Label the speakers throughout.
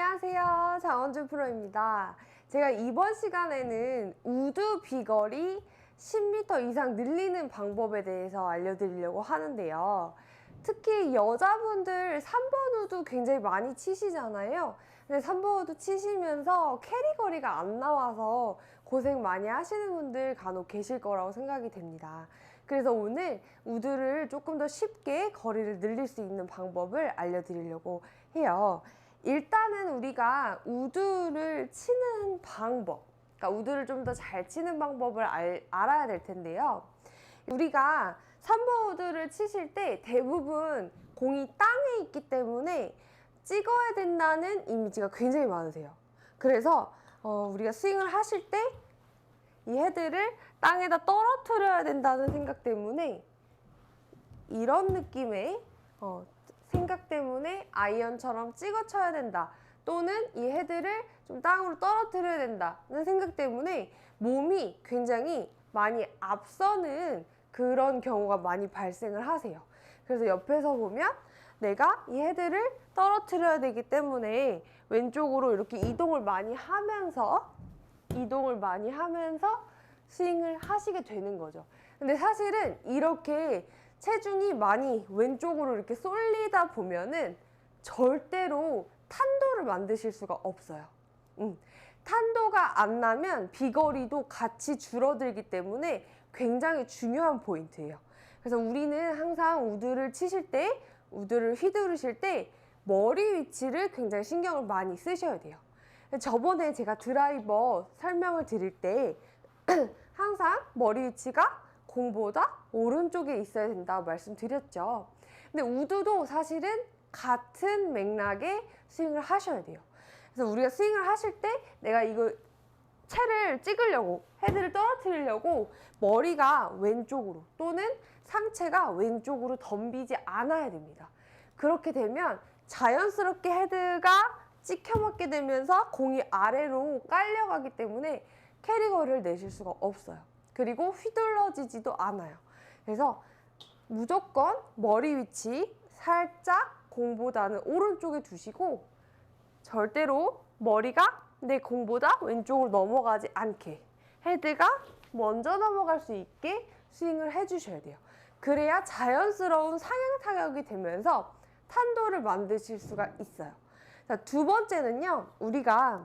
Speaker 1: 안녕하세요. 장원주 프로입니다. 제가 이번 시간에는 우드 비거리 10m 이상 늘리는 방법에 대해서 알려드리려고 하는데요. 특히 여자분들 3번 우드 굉장히 많이 치시잖아요. 근데 3번 우드 치시면서 캐리 거리가 안 나와서 고생 많이 하시는 분들 간혹 계실 거라고 생각이 됩니다. 그래서 오늘 우드를 조금 더 쉽게 거리를 늘릴 수 있는 방법을 알려드리려고 해요. 일단은 우리가 우드를 치는 방법, 그러니까 우드를 좀 더 잘 치는 방법을 알, 알아야 될 텐데요. 우리가 3번 우드를 치실 때 대부분 공이 땅에 있기 때문에 찍어야 된다는 이미지가 굉장히 많으세요. 그래서 어, 우리가 스윙을 하실 때 이 헤드를 땅에다 떨어뜨려야 된다는 생각 때문에 이런 느낌의 어, 생각 때문에 아이언처럼 찍어 쳐야 된다. 또는 이 헤드를 좀 땅으로 떨어뜨려야 된다는 생각 때문에 몸이 굉장히 많이 앞서는 그런 경우가 많이 발생을 하세요. 그래서 옆에서 보면 내가 이 헤드를 떨어뜨려야 되기 때문에 왼쪽으로 이렇게 이동을 많이 하면서 이동을 많이 하면서 스윙을 하시게 되는 거죠. 근데 사실은 이렇게 체중이 많이 왼쪽으로 이렇게 쏠리다 보면은 절대로 탄도를 만드실 수가 없어요. 음. 탄도가 안 나면 비거리도 같이 줄어들기 때문에 굉장히 중요한 포인트예요. 그래서 우리는 항상 우드를 치실 때, 우드를 휘두르실 때 머리 위치를 굉장히 신경을 많이 쓰셔야 돼요. 저번에 제가 드라이버 설명을 드릴 때 항상 머리 위치가 공보다 오른쪽에 있어야 된다고 말씀드렸죠. 근데 우드도 사실은 같은 맥락의 스윙을 하셔야 돼요. 그래서 우리가 스윙을 하실 때 내가 이거 채를 찍으려고 헤드를 떨어뜨리려고 머리가 왼쪽으로 또는 상체가 왼쪽으로 덤비지 않아야 됩니다. 그렇게 되면 자연스럽게 헤드가 찍혀 맞게 되면서 공이 아래로 깔려가기 때문에 캐리거리를 내실 수가 없어요. 그리고 휘둘러지지도 않아요. 그래서 무조건 머리 위치 살짝 공보다는 오른쪽에 두시고 절대로 머리가 내 공보다 왼쪽으로 넘어가지 않게 헤드가 먼저 넘어갈 수 있게 스윙을 해주셔야 돼요. 그래야 자연스러운 상향 타격이 되면서 탄도를 만드실 수가 있어요. 자, 두 번째는요, 우리가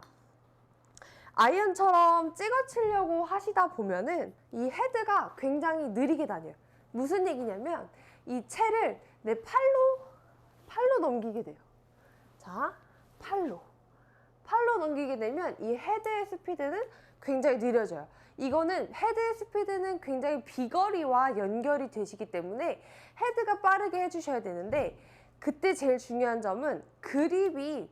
Speaker 1: 아이언처럼 찍어 치려고 하시다 보면은 이 헤드가 굉장히 느리게 다녀요. 무슨 얘기냐면 이 채를 내 팔로 팔로 넘기게 돼요. 자, 팔로. 팔로 넘기게 되면 이 헤드의 스피드는 굉장히 느려져요. 이거는 헤드의 스피드는 굉장히 비거리와 연결이 되시기 때문에 헤드가 빠르게 해주셔야 되는데 그때 제일 중요한 점은 그립이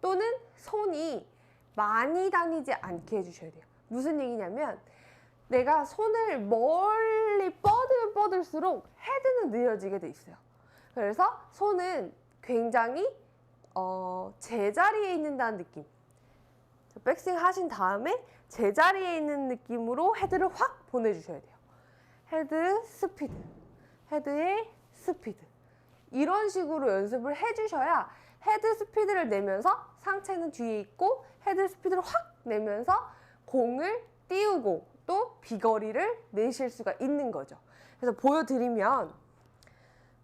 Speaker 1: 또는 손이 많이 다니지 않게 해주셔야 돼요. 무슨 얘기냐면 내가 손을 멀리 뻗으면 뻗을수록 헤드는 느려지게 돼 있어요. 그래서 손은 굉장히 어, 제자리에 있는다는 느낌. 백스윙 하신 다음에 제자리에 있는 느낌으로 헤드를 확 보내주셔야 돼요. 헤드 스피드, 헤드의 스피드. 이런 식으로 연습을 해주셔야 헤드 스피드를 내면서 상체는 뒤에 있고 헤드 스피드를 확 내면서 공을 띄우고 또 비거리를 내실 수가 있는 거죠. 그래서 보여드리면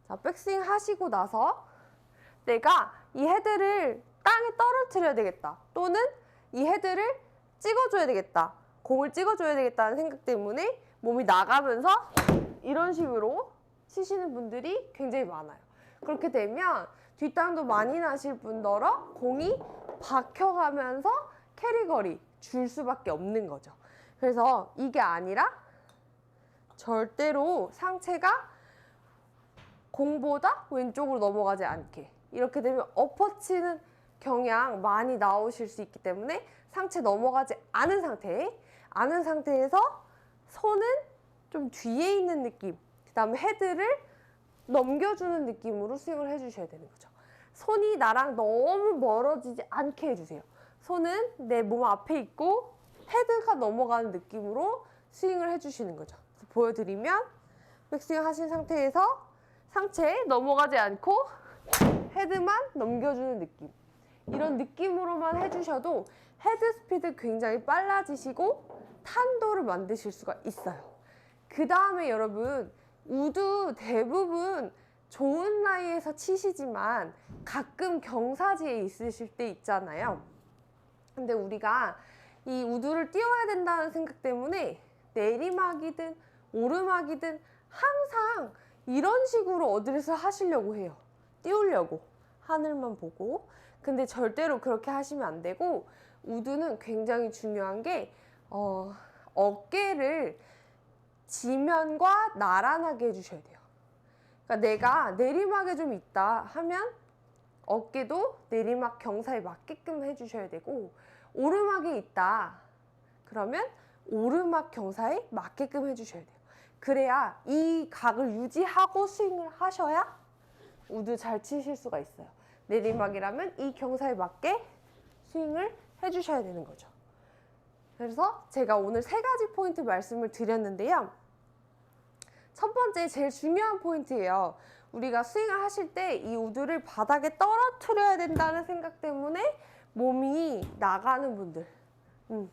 Speaker 1: 자, 백스윙 하시고 나서 내가 이 헤드를 땅에 떨어뜨려야 되겠다. 또는 이 헤드를 찍어줘야 되겠다. 공을 찍어줘야 되겠다는 생각 때문에 몸이 나가면서 이런 식으로 치시는 분들이 굉장히 많아요. 그렇게 되면 뒷땅도 많이 나실 뿐더러 공이 박혀가면서 캐리거리 줄 수밖에 없는 거죠. 그래서 이게 아니라 절대로 상체가 공보다 왼쪽으로 넘어가지 않게 이렇게 되면 엎어치는 경향 많이 나오실 수 있기 때문에 상체 넘어가지 않은 상태 않은 상태에서 손은 좀 뒤에 있는 느낌 그 다음에 헤드를 넘겨주는 느낌으로 스윙을 해주셔야 되는 거죠. 손이 나랑 너무 멀어지지 않게 해주세요. 손은 내 몸 앞에 있고 헤드가 넘어가는 느낌으로 스윙을 해주시는 거죠. 보여드리면 백스윙 하신 상태에서 상체에 넘어가지 않고 헤드만 넘겨주는 느낌. 이런 느낌으로만 해주셔도 헤드 스피드 굉장히 빨라지시고 탄도를 만드실 수가 있어요. 그 다음에 여러분 우드 대부분 좋은 라이에서 치시지만 가끔 경사지에 있으실 때 있잖아요. 근데 우리가 이 우드를 띄워야 된다는 생각 때문에 내리막이든 오르막이든 항상 이런 식으로 어드레스를 하시려고 해요. 띄우려고. 하늘만 보고. 근데 절대로 그렇게 하시면 안 되고, 우드는 굉장히 중요한 게, 어, 어깨를 지면과 나란하게 해주셔야 돼요. 그러니까 내가 내리막에 좀 있다 하면 어깨도 내리막 경사에 맞게끔 해주셔야 되고, 오르막에 있다. 그러면 오르막 경사에 맞게끔 해주셔야 돼요. 그래야 이 각을 유지하고 스윙을 하셔야 우드 잘 치실 수가 있어요. 내리막이라면 이 경사에 맞게 스윙을 해주셔야 되는 거죠. 그래서 제가 오늘 세 가지 포인트 말씀을 드렸는데요. 첫 번째 제일 중요한 포인트예요. 우리가 스윙을 하실 때 이 우드를 바닥에 떨어뜨려야 된다는 생각 때문에 몸이 나가는 분들. 음,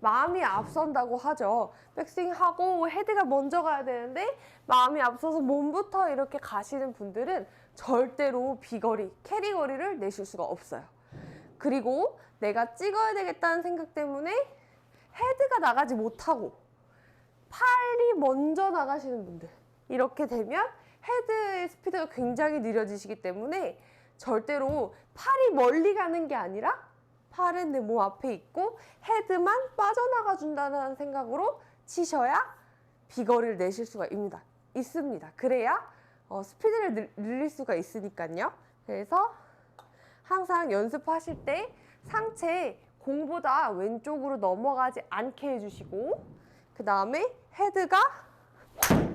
Speaker 1: 마음이 앞선다고 하죠. 백스윙하고 헤드가 먼저 가야 되는데 마음이 앞서서 몸부터 이렇게 가시는 분들은 절대로 비거리, 캐리거리를 내실 수가 없어요. 그리고 내가 찍어야 되겠다는 생각 때문에 헤드가 나가지 못하고 팔이 먼저 나가시는 분들 이렇게 되면 헤드의 스피드가 굉장히 느려지시기 때문에 절대로 팔이 멀리 가는 게 아니라 팔은 내 몸 앞에 있고 헤드만 빠져나가 준다는 생각으로 치셔야 비거리를 내실 수가 있습니다. 있습니다. 그래야 어, 스피드를 늘, 늘릴 수가 있으니까요. 그래서 항상 연습하실 때 상체 공보다 왼쪽으로 넘어가지 않게 해주시고 그 다음에 헤드가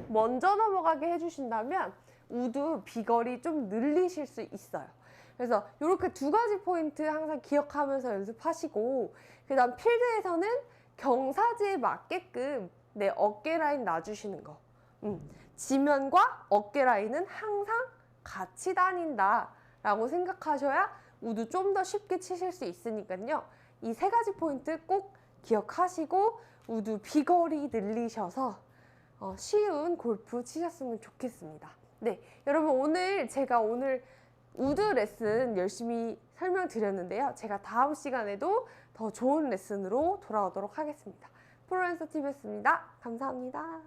Speaker 1: 먼저 넘어가게 해주신다면 우드 비거리 좀 늘리실 수 있어요. 그래서 이렇게 두 가지 포인트 항상 기억하면서 연습하시고 그 다음 필드에서는 경사지에 맞게끔 내 어깨 라인 놔주시는 거. 음, 지면과 어깨 라인은 항상 같이 다닌다 라고 생각하셔야 우드 좀더 쉽게 치실 수 있으니까요. 이 세 가지 포인트 꼭 기억하시고 우드 비거리 늘리셔서 어, 쉬운 골프 치셨으면 좋겠습니다. 네, 여러분 오늘 제가 오늘 우드 레슨 열심히 설명드렸는데요. 제가 다음 시간에도 더 좋은 레슨으로 돌아오도록 하겠습니다. 프로랜서 TV였습니다. 감사합니다.